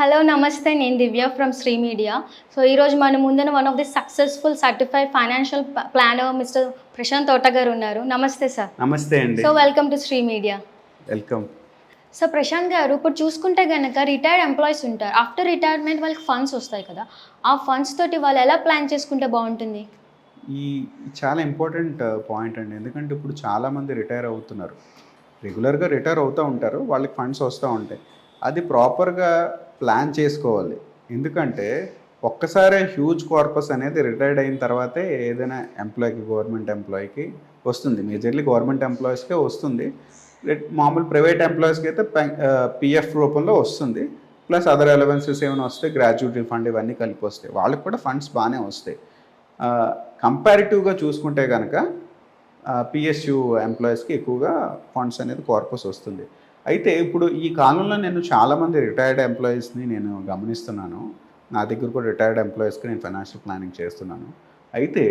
Hello నమస్తే. నేను Divya from Shri media. So ఈరోజు మన ముందున one of the successful certified financial planner mister Prashanth Thota గారు ఉన్నారు. నమస్తే సార్ నమస్తే అండి. So welcome to Shri media. Welcome so Prashanth గారు ఇప్పుడు చూసుకుంటే కనుక రిటైర్డ్ ఎంప్లాయీస్ ఉంటారు. ఆఫ్టర్ రిటైర్మెంట్ వాళ్ళకి ఫండ్స్ వస్తాయి కదా. ఆ ఫండ్స్ తోటి వాళ్ళు ఎలా ప్లాన్ చేసుకుంటే బాగుంటుంది? ఈ చాలా ఇంపార్టెంట్ పాయింట్ అండి. ఎందుకంటే ఇప్పుడు చాలామంది రిటైర్ అవుతున్నారు. రెగ్యులర్గా రిటైర్ అవుతూ ఉంటారు. వాళ్ళకి ఫండ్స్ వస్తూ ఉంటాయి. అది ప్రాపర్గా ప్లాన్ చేసుకోవాలి. ఎందుకంటే ఒక్కసారే హ్యూజ్ కార్పస్ అనేది రిటైర్డ్ అయిన తర్వాతే ఏదైనా ఎంప్లాయీకి గవర్నమెంట్ ఎంప్లాయీకి వస్తుంది. మేజర్లీ గవర్నమెంట్ ఎంప్లాయీస్కే వస్తుంది. మామూలు ప్రైవేట్ ఎంప్లాయీస్కి అయితే పిఎఫ్ రూపంలో వస్తుంది. ప్లస్ అదర్ అలవెన్సెస్ ఏమైనా వస్తే గ్రాడ్యుయేటీ ఫండ్ ఇవన్నీ కలిపి వస్తాయి. వాళ్ళకి కూడా ఫండ్స్ బాగానే వస్తాయి. కంపారిటివ్గా చూసుకుంటే కనుక పిఎస్యు ఎంప్లాయీస్కి ఎక్కువగా ఫండ్స్ అనేది కార్పస్ వస్తుంది. అయితే ఇప్పుడు ఈ కాలంలో నేను చాలామంది రిటైర్డ్ ఎంప్లాయీస్ని నేను గమనిస్తున్నాను. నా దగ్గర కూడా రిటైర్డ్ ఎంప్లాయీస్కి నేను ఫైనాన్షియల్ ప్లానింగ్ చేస్తున్నాను. అయితే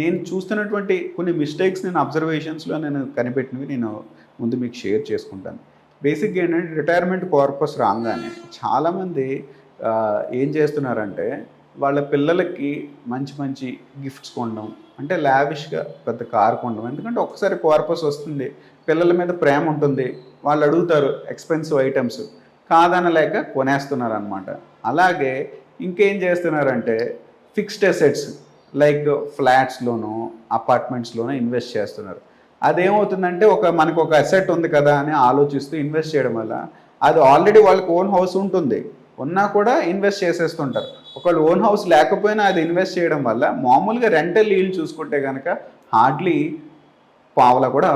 నేను చూస్తున్నటువంటి కొన్ని మిస్టేక్స్ నేను అబ్జర్వేషన్స్లో నేను కనిపెట్టినవి నేను ముందు మీకు షేర్ చేసుకుంటాను. బేసిక్గా ఏంటంటే రిటైర్మెంట్ కార్పస్ రాగానే చాలామంది ఏం చేస్తున్నారంటే వాళ్ళ పిల్లలకి మంచి మంచి గిఫ్ట్స్ కొనడం అంటే లావిష్గా పెద్ద కార్ కొనడం. ఎందుకంటే ఒకసారి కార్పస్ వస్తుంది పిల్లల మీద ప్రేమ ఉంటుంది. వాళ్ళు అడుగుతారు ఎక్స్పెన్సివ్ ఐటమ్స్ కాదనలేక కొనేస్తున్నారు అనమాట అలాగే ఇంకేం చేస్తున్నారంటే ఫిక్స్డ్ అసెట్స్ లైక్ ఫ్లాట్స్లోనో అపార్ట్మెంట్స్లోనో ఇన్వెస్ట్ చేస్తున్నారు. అదేమవుతుందంటే ఒక మనకు ఒక అసెట్ ఉంది కదా అని ఆలోచిస్తూ ఇన్వెస్ట్ చేయడం వల్ల అది ఆల్రెడీ వాళ్ళకి ఓన్ హౌస్ ఉంటుంది. ఉన్నా కూడా ఇన్వెస్ట్ చేసేస్తుంటారు. ఒకళ్ళు ఓన్ హౌస్ లేకపోయినా అది ఇన్వెస్ట్ చేయడం వల్ల మామూలుగా రెంటల్ ఈల్డ్ చూసుకుంటే కనుక హార్డ్లీ పావలా కూడా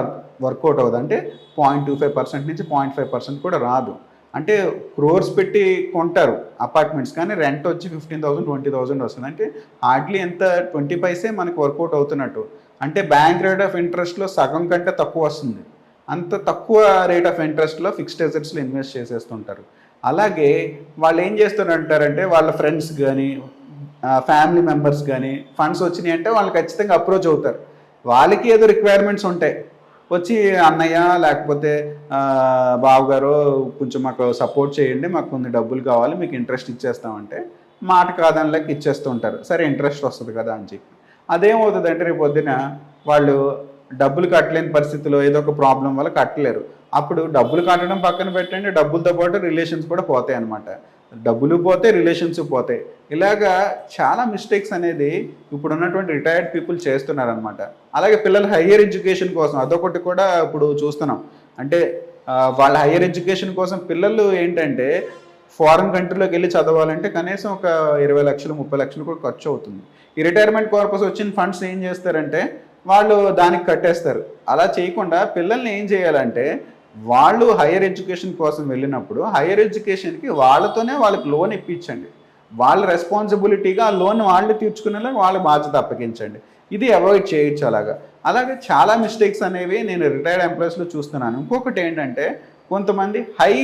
వర్కౌట్ అవ్వదు. అంటే పాయింట్ టూ ఫైవ్ పర్సెంట్ నుంచి పాయింట్ ఫైవ్ పర్సెంట్ కూడా రాదు. అంటే క్రోర్స్ పెట్టి కొంటారు అపార్ట్మెంట్స్ కానీ రెంట్ వచ్చి ఫిఫ్టీన్ థౌసండ్ ట్వంటీ థౌసండ్ వస్తుంది. అంటే హార్డ్లీ ఎంత? ట్వంటీ పైసే మనకి వర్కౌట్ అవుతున్నట్టు. అంటే బ్యాంక్ రేట్ ఆఫ్ ఇంట్రెస్ట్లో సగం కంటే తక్కువ వస్తుంది. అంత తక్కువ రేట్ ఆఫ్ ఇంట్రెస్ట్లో ఫిక్స్డ్ అసెట్స్లో ఇన్వెస్ట్ చేసేస్తుంటారు. అలాగే వాళ్ళు ఏం చేస్తారంటారంటే వాళ్ళ ఫ్రెండ్స్ కానీ ఫ్యామిలీ మెంబర్స్ కానీ ఫండ్స్ వచ్చినాయి అంటే వాళ్ళు ఖచ్చితంగా అప్రోచ్ అవుతారు. వాళ్ళకి ఏదో రిక్వైర్మెంట్స్ ఉంటాయి. వచ్చి అన్నయ్య లేకపోతే బావగారు కొంచెం మాకు సపోర్ట్ చేయండి మాకు కొన్ని డబ్బులు కావాలి మీకు ఇంట్రెస్ట్ ఇచ్చేస్తామంటే మాట కాదని లెక్క ఇచ్చేస్తుంటారు. సరే ఇంట్రెస్ట్ వస్తుంది కదా అని చెప్పి. అదేమవుతుందంటే రేపు పొద్దున వాళ్ళు డబ్బులు కట్టలేని పరిస్థితిలో ఏదో ఒక ప్రాబ్లం వల్ల కట్టలేరు. అప్పుడు డబ్బులు కట్టడం పక్కన పెట్టండి డబ్బులతో పాటు రిలేషన్స్ కూడా పోతాయి అనమాట డబ్బులు పోతే రిలేషన్స్ పోతాయి. ఇలాగా చాలా మిస్టేక్స్ అనేది ఇప్పుడు ఉన్నటువంటి రిటైర్డ్ పీపుల్ చేస్తున్నారనమాట అలాగే పిల్లల హయ్యర్ ఎడ్యుకేషన్ కోసం అదొకటి కూడా ఇప్పుడు చూస్తున్నాం. అంటే వాళ్ళ హయ్యర్ ఎడ్యుకేషన్ కోసం పిల్లలు ఏంటంటే ఫారిన్ కంట్రీలోకి వెళ్ళి చదవాలంటే కనీసం ఒక ఇరవై లక్షలు ముప్పై లక్షలు కూడా ఖర్చు అవుతుంది. ఈ రిటైర్మెంట్ పర్పస్ వచ్చిన ఫండ్స్ ఏం చేస్తారంటే వాళ్ళు దానికి కట్టేస్తారు. అలా చేయకుండా పిల్లల్ని ఏం చేయాలంటే వాళ్ళు హైయర్ ఎడ్యుకేషన్ కోసం వెళ్ళినప్పుడు హైయర్ ఎడ్యుకేషన్కి వాళ్ళతోనే వాళ్ళకి లోన్ ఇప్పించండి. వాళ్ళ రెస్పాన్సిబిలిటీగా ఆ లోన్ వాళ్ళు తీర్చుకునేలా వాళ్ళ బాధ్యత అప్పగించండి. ఇది అవాయిడ్ చేయొచ్చు అలాగా. అలాగే చాలా మిస్టేక్స్ అనేవి నేను రిటైర్డ్ ఎంప్లాయీస్లో చూస్తున్నాను. ఇంకొకటి ఏంటంటే కొంతమంది హై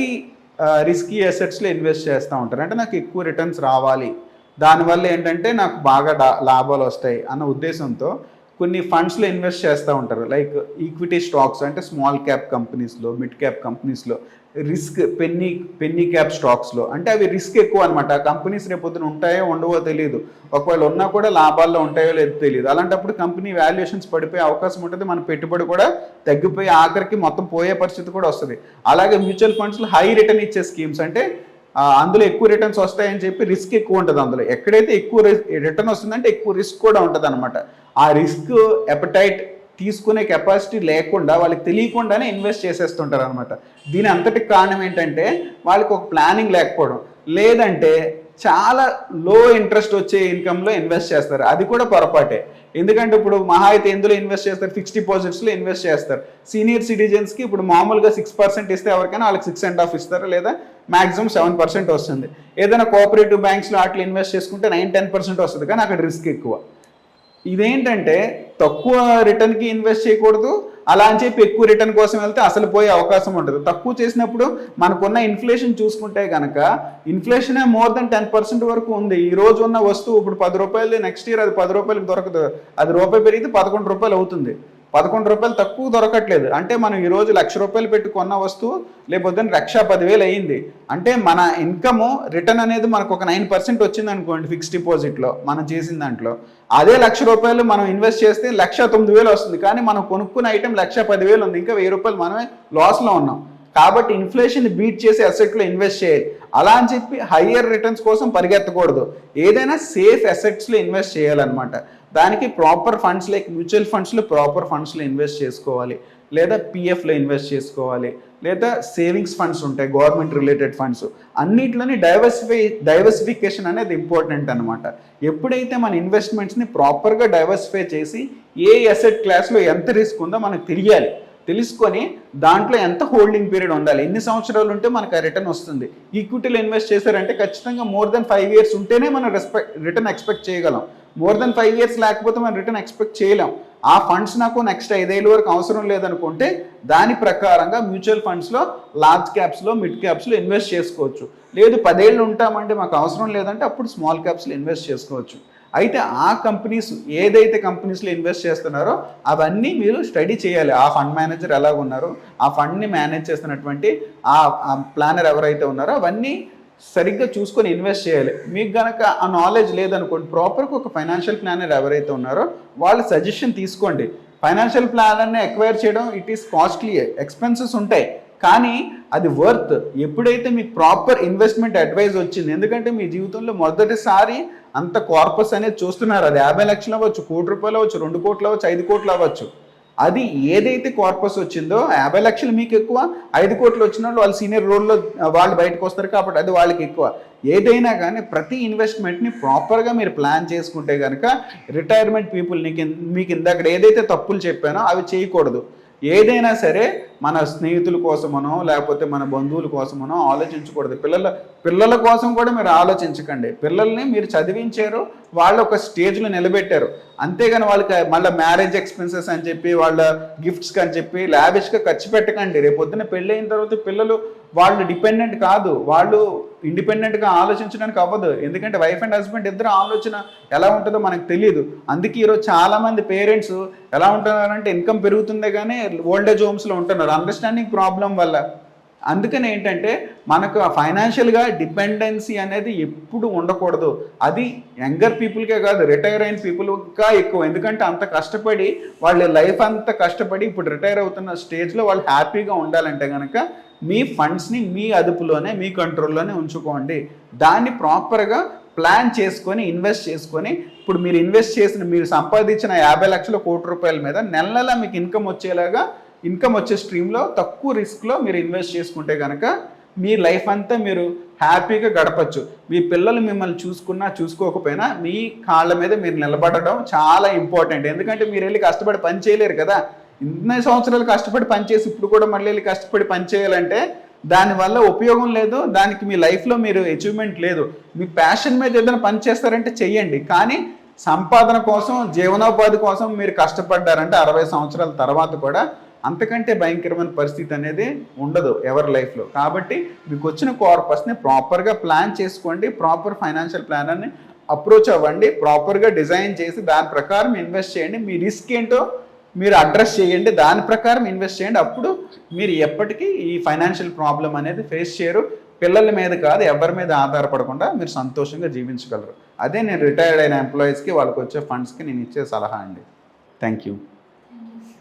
రిస్కీ అసెట్స్లో ఇన్వెస్ట్ చేస్తూ ఉంటారు. అంటే నాకు ఎక్కువ రిటర్న్స్ రావాలి. దానివల్ల ఏంటంటే నాకు బాగా లాభాలు వస్తాయి అన్న ఉద్దేశంతో కొన్ని ఫండ్స్లో ఇన్వెస్ట్ చేస్తూ ఉంటారు. లైక్ ఈక్విటీ స్టాక్స్ అంటే స్మాల్ క్యాప్ కంపెనీస్లో మిడ్ క్యాప్ కంపెనీస్లో రిస్క్ పెన్నీ పెన్నీ క్యాప్ స్టాక్స్లో అంటే అవి రిస్క్ ఎక్కువ అనమాట ఆ కంపెనీస్ రేపొద్దున ఉంటాయో ఉండవో తెలియదు ఒకవేళ ఉన్నా కూడా లాభాల్లో ఉంటాయో లేదో తెలియదు అలాంటప్పుడు కంపెనీ వాల్యుయేషన్స్ పడిపోయే అవకాశం ఉంటుంది. మన పెట్టుబడి కూడా తగ్గిపోయి ఆఖరికి మొత్తం పోయే పరిస్థితి కూడా వస్తుంది. అలాగే మ్యూచువల్ ఫండ్స్లో హై రిటర్న్ ఇచ్చే స్కీమ్స్ అంటే అందులో ఎక్కువ రిటర్న్స్ వస్తాయని చెప్పి రిస్క్ ఎక్కువ ఉంటుంది అందులో. ఎక్కడైతే ఎక్కువ రిటర్న్ వస్తుందంటే ఎక్కువ రిస్క్ కూడా ఉంటుంది అనమాట ఆ రిస్క్ ఎపటైట్ తీసుకునే కెపాసిటీ లేకుండా వాళ్ళకి తెలియకుండానే ఇన్వెస్ట్ చేసేస్తుంటారు అనమాట దీని అంతటి కారణం ఏంటంటే వాళ్ళకి ఒక ప్లానింగ్ లేకపోవడం. లేదంటే చాలా లో ఇంట్రెస్ట్ వచ్చే ఇన్కంలో ఇన్వెస్ట్ చేస్తారు. అది కూడా పొరపాటే. ఎందుకంటే ఇప్పుడు మహా అయితే ఎందులో ఇన్వెస్ట్ చేస్తారు? ఫిక్స్డ్ డిపాజిట్స్లో ఇన్వెస్ట్ చేస్తారు. సీనియర్ సిటిజన్స్కి ఇప్పుడు మామూలుగా సిక్స్ పర్సెంట్ ఇస్తే ఎవరికైనా వాళ్ళకి సిక్స్ అండ్ హాఫ్ ఇస్తారు? లేదా మాక్సిమం సెవెన్ పర్సెంట్ వస్తుంది. ఏదైనా కోఆపరేటివ్ బ్యాంక్స్లో అట్లా ఇన్వెస్ట్ చేసుకుంటే నైన్ టెన్ పర్సెంట్ వస్తుంది. కానీ అక్కడ రిస్క్ ఎక్కువ. ఇదేంటంటే తక్కువ రిటర్న్కి ఇన్వెస్ట్ చేయకూడదు. అలా అని చెప్పి ఎక్కువ రిటర్న్ కోసం వెళ్తే అసలు పోయే అవకాశం ఉంటుంది తక్కువ చేసినప్పుడు మనకున్న ఇన్ఫ్లేషన్ చూసుకుంటే కనుక ఇన్ఫ్లేషనే మోర్ దెన్ టెన్ పర్సెంట్ వరకు ఉంది. ఈ రోజు ఉన్న వస్తువు ఇప్పుడు పది రూపాయలు నెక్స్ట్ ఇయర్ అది పది రూపాయలకి దొరకదు. అది రూపాయి పెరిగితే పదకొండు రూపాయలు అవుతుంది. పదకొండు రూపాయలు తక్కువ దొరకట్లేదు. అంటే మనం ఈరోజు లక్ష రూపాయలు పెట్టి కొన్న వస్తువు లేకపోతే లక్ష పదివేలు అయ్యింది అంటే మన ఇన్కమ్ రిటర్న్ అనేది మనకు ఒక నైన్ పర్సెంట్ వచ్చింది అనుకోండి ఫిక్స్డ్ డిపాజిట్లో మనం చేసిన దాంట్లో. అదే లక్ష రూపాయలు మనం ఇన్వెస్ట్ చేస్తే లక్ష తొమ్మిది వేలు వస్తుంది. కానీ మనం కొనుక్కున్న ఐటెం లక్ష పదివేలు ఉంది. ఇంకా వెయ్యి రూపాయలు మనమే లాస్లో ఉన్నాం. కాబట్టి ఇన్ఫ్లేషన్ బీట్ చేసి అసెట్లో ఇన్వెస్ట్ చేయాలి. అలా అని చెప్పి హయ్యర్ రిటర్న్స్ కోసం పరిగెత్తకూడదు. ఏదైనా సేఫ్ అసెట్స్లో ఇన్వెస్ట్ చేయాలన్నమాట. దానికి ప్రాపర్ ఫండ్స్ లైక్ మ్యూచువల్ ఫండ్స్లో ప్రాపర్ ఫండ్స్లో ఇన్వెస్ట్ చేసుకోవాలి. లేదా పిఎఫ్లో ఇన్వెస్ట్ చేసుకోవాలి. లేదా సేవింగ్స్ ఫండ్స్ ఉంటాయి గవర్నమెంట్ రిలేటెడ్ ఫండ్స్ అన్నిట్లోని డైవర్సిఫై డైవర్సిఫికేషన్ అనేది ఇంపార్టెంట్ అనమాట ఎప్పుడైతే మన ఇన్వెస్ట్మెంట్స్ని ప్రాపర్గా డైవర్సిఫై చేసి ఏ అసెట్ క్లాస్లో ఎంత రిస్క్ ఉందో మనకు తెలియాలి. తెలుసుకొని దాంట్లో ఎంత హోల్డింగ్ పీరియడ్ ఉండాలి? ఎన్ని సంవత్సరాలు ఉంటే మనకు ఆ రిటర్న్ వస్తుంది? ఈక్విటీలో ఇన్వెస్ట్ చేశారంటే ఖచ్చితంగా మోర్ దెన్ ఫైవ్ ఇయర్స్ ఉంటేనే మనం రెస్పెక్ట్ రిటర్న్ ఎక్స్పెక్ట్ చేయగలం. మోర్ దెన్ ఫైవ్ ఇయర్స్ లేకపోతే మనం రిటర్న్ ఎక్స్పెక్ట్ చేయలేం. ఆ ఫండ్స్ నాకు నెక్స్ట్ ఐదేళ్ళ వరకు అవసరం లేదనుకుంటే దాని ప్రకారంగా మ్యూచువల్ ఫండ్స్లో లార్జ్ క్యాప్స్లో మిడ్ క్యాప్స్లో ఇన్వెస్ట్ చేసుకోవచ్చు. లేదు పదేళ్ళు ఉంటామంటే మాకు అవసరం లేదంటే అప్పుడు స్మాల్ క్యాప్స్లో ఇన్వెస్ట్ చేసుకోవచ్చు. అయితే ఆ కంపెనీస్ ఏదైతే కంపెనీస్లో ఇన్వెస్ట్ చేస్తున్నారో అవన్నీ మీరు స్టడీ చేయాలి. ఆ ఫండ్ మేనేజర్ ఎలాగ ఉన్నారో? ఆ ఫండ్ని మేనేజ్ చేస్తున్నటువంటి ఆ ప్లానర్ ఎవరైతే ఉన్నారో అవన్నీ సరిగ్గా చూసుకొని ఇన్వెస్ట్ చేయాలి. మీకు గనక ఆ నాలెడ్జ్ లేదనుకోండి ప్రాపర్గా ఒక ఫైనాన్షియల్ ప్లానర్ ఎవరైతే ఉన్నారో వాళ్ళ సజెషన్ తీసుకోండి. ఫైనాన్షియల్ ప్లానర్ని ఎక్వైర్ చేయడం ఇట్ ఈస్ కాస్ట్లీ ఎక్స్పెన్సెస్ ఉంటాయి. కానీ అది వర్త్ ఎప్పుడైతే మీకు ప్రాపర్ ఇన్వెస్ట్మెంట్ అడ్వైజ్ వచ్చింది ఎందుకంటే మీ జీవితంలో మొదటిసారి అంత కార్పస్ అనేది చూస్తున్నారు. అది యాభై లక్షలు అవ్వచ్చు కోటి రూపాయలు అవ్వచ్చు రెండు కోట్లు అవ్వచ్చు ఐదు కోట్లు అవ్వచ్చు. అది ఏదైతే కార్పస్ వచ్చిందో యాభై లక్షలు మీకు ఎక్కువ ఐదు కోట్లు వచ్చిన వాళ్ళు వాళ్ళ సీనియర్ రోల్లో వాళ్ళు బయటకు వస్తారు కాబట్టి అది వాళ్ళకి ఎక్కువ. ఏదైనా కానీ ప్రతి ఇన్వెస్ట్మెంట్ని ప్రాపర్గా మీరు ప్లాన్ చేసుకుంటే కనుక రిటైర్మెంట్ పీపుల్ నీకు మీకు ఇందాక ఏదైతే తప్పులు చెప్పానో అవి చేయకూడదు. ఏదైనా సరే మన స్నేహితుల కోసమనో లేకపోతే మన బంధువుల కోసమనో ఆలోచించకూడదు. పిల్లల పిల్లల కోసం కూడా మీరు ఆలోచించకండి. పిల్లల్ని మీరు చదివించారు వాళ్ళు ఒక స్టేజ్లో నిలబెట్టారు. అంతేగాని వాళ్ళకి మళ్ళీ మ్యారేజ్ ఎక్స్పెన్సెస్ అని చెప్పి వాళ్ళ గిఫ్ట్స్కి అని చెప్పి లావిష్గా ఖర్చు పెట్టకండి. రేపు పొద్దున్న పెళ్ళి అయిన తర్వాత పిల్లలు వాళ్ళు డిపెండెంట్ కాదు. వాళ్ళు ఇండిపెండెంట్గా ఆలోచించడానికి అవ్వదు. ఎందుకంటే వైఫ్ అండ్ హస్బెండ్ ఇద్దరు ఆలోచన ఎలా ఉంటుందో మనకు తెలియదు అందుకే ఈరోజు చాలామంది పేరెంట్స్ ఎలా ఉంటున్నారంటే ఇన్కమ్ పెరుగుతుందే కానీ ఓల్డ్ ఏజ్ హోమ్స్లో ఉంటున్నారు. అండర్స్టాండింగ్ ప్రాబ్లం వల్ల అందుకని ఏంటంటే మనకు ఫైనాన్షియల్గా డిపెండెన్సీ అనేది ఎప్పుడు ఉండకూడదు. అది యంగర్ పీపుల్కే కాదు రిటైర్ అయిన పీపుల్గా ఎక్కువ. ఎందుకంటే అంత కష్టపడి వాళ్ళ లైఫ్ అంతా కష్టపడి ఇప్పుడు రిటైర్ అవుతున్న స్టేజ్లో వాళ్ళు హ్యాపీగా ఉండాలంటే కనుక మీ ఫండ్స్ని మీ అదుపులోనే మీ కంట్రోల్లోనే ఉంచుకోండి. దాన్ని ప్రాపర్గా ప్లాన్ చేసుకొని ఇన్వెస్ట్ చేసుకొని ఇప్పుడు మీరు ఇన్వెస్ట్ చేసిన మీరు సంపాదించిన యాభై లక్షల కోటి రూపాయల మీద నెల నెల మీకు ఇన్కమ్ వచ్చేలాగా ఇన్కమ్ వచ్చే స్ట్రీమ్లో తక్కువ రిస్క్లో మీరు ఇన్వెస్ట్ చేసుకుంటే కనుక మీ లైఫ్ అంతా మీరు హ్యాపీగా గడపచ్చు. మీ పిల్లలు మిమ్మల్ని చూసుకున్నా చూసుకోకపోయినా మీ కాళ్ళ మీద మీరు నిలబడడం చాలా ఇంపార్టెంట్. ఎందుకంటే మీరు వెళ్ళి కష్టపడి పని చేయలేరు కదా. ఇన్ని సంవత్సరాలు కష్టపడి పనిచేసి ఇప్పుడు కూడా మళ్ళీ వెళ్ళి కష్టపడి పని చేయాలంటే దానివల్ల ఉపయోగం లేదు. దానికి మీ లైఫ్లో మీరు అచీవ్మెంట్ లేదు. మీ ప్యాషన్ మీద ఏదైనా పని చేస్తారంటే చెయ్యండి. కానీ సంపాదన కోసం జీవనోపాధి కోసం మీరు కష్టపడ్డారంటే అరవై సంవత్సరాల తర్వాత కూడా అంతకంటే భయంకరమైన పరిస్థితి అనేది ఉండదు ఎవరి లైఫ్లో. కాబట్టి మీకు వచ్చిన కార్పస్ని ప్రాపర్గా ప్లాన్ చేసుకోండి ప్రాపర్ ఫైనాన్షియల్ ప్లాన్ అని అప్రోచ్ అవ్వండి ప్రాపర్గా డిజైన్ చేసి దాని ప్రకారం ఇన్వెస్ట్ చేయండి. మీ రిస్క్ ఏంటో మీరు అడ్రస్ చేయండి దాని ప్రకారం ఇన్వెస్ట్ చేయండి. అప్పుడు మీరు ఎప్పటికీ ఈ ఫైనాన్షియల్ ప్రాబ్లం అనేది ఫేస్ చేయరు. పిల్లల మీద కాదు ఎవరి మీద ఆధారపడకుండా మీరు సంతోషంగా జీవించగలరు. అదే నేను రిటైర్డ్ అయిన ఎంప్లాయీస్కి వాళ్ళకి వచ్చే ఫండ్స్కి నేను ఇచ్చే సలహా అండి. Thank you.